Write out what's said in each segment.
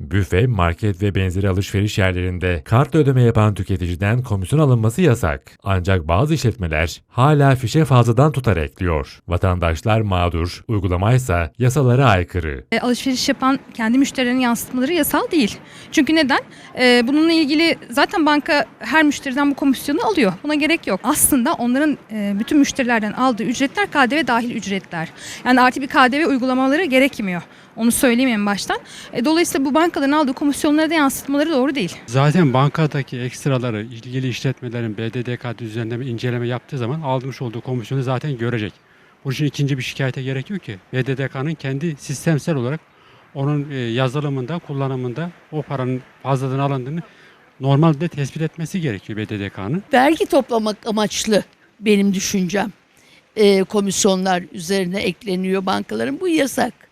Büfe, market ve benzeri alışveriş yerlerinde kartla ödeme yapan tüketiciden komisyon alınması yasak. Ancak bazı işletmeler hala fişe fazladan tutar ekliyor. Vatandaşlar mağdur, uygulamaysa yasalara aykırı. E, alışveriş yapan kendi müşterilerinin yansıtmaları yasal değil. Çünkü neden? E, bununla ilgili zaten banka her müşteriden bu komisyonu alıyor. Buna gerek yok. Aslında onların e, bütün müşterilerden aldığı ücretler KDV dahil ücretler. Yani artı bir KDV uygulamaları gerekmiyor. Onu söyleyeyim en baştan. E, dolayısıyla bu bankaların aldığı komisyonları da yansıtmaları doğru değil. Zaten bankadaki ekstraları ilgili işletmelerin BDDK düzenleme inceleme yaptığı zaman almış olduğu komisyonu zaten görecek. Bunun için ikinci bir şikayete gerek yok ki. BDDK'nın kendi sistemsel olarak onun e, yazılımında, kullanımında o paranın fazladan alındığını normalde tespit etmesi gerekiyor BDDK'nın. vergi toplamak amaçlı benim düşüncem. Ee, komisyonlar üzerine ekleniyor bankaların. Bu yasak.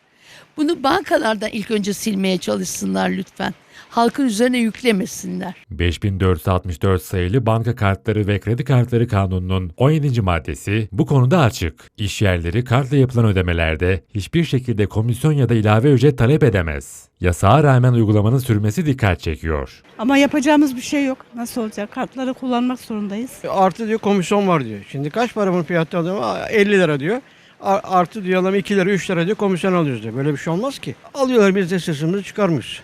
Bunu bankalardan ilk önce silmeye çalışsınlar lütfen. Halkın üzerine yüklemesinler. 5464 sayılı banka kartları ve kredi kartları kanununun 17. maddesi bu konuda açık. İş yerleri kartla yapılan ödemelerde hiçbir şekilde komisyon ya da ilave ücret talep edemez. Yasağa rağmen uygulamanın sürmesi dikkat çekiyor. Ama yapacağımız bir şey yok. Nasıl olacak? Kartları kullanmak zorundayız. Artı diyor komisyon var diyor. Şimdi kaç para bunun fiyatı? Aa, 50 lira diyor. Artı adam 2 lira 3 lira diyor komisyon alıyoruz diyor. Böyle bir şey olmaz ki. Alıyorlar biz de sesimizi çıkarmıyoruz.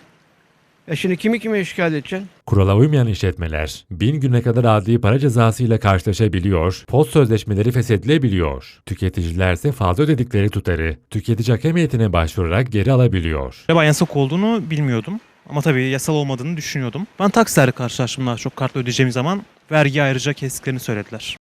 Ya şimdi kimi kime şikayet edeceksin? Kurala uymayan işletmeler bin güne kadar adli para cezasıyla karşılaşabiliyor, post sözleşmeleri feshedilebiliyor. Tüketiciler ise fazla ödedikleri tutarı tüketici hakem heyetine başvurarak geri alabiliyor. Ben yasak olduğunu bilmiyordum. Ama tabii yasal olmadığını düşünüyordum. Ben taksilerde karşılaştım daha çok kartla ödeyeceğim zaman vergi ayrıca kestiklerini söylediler.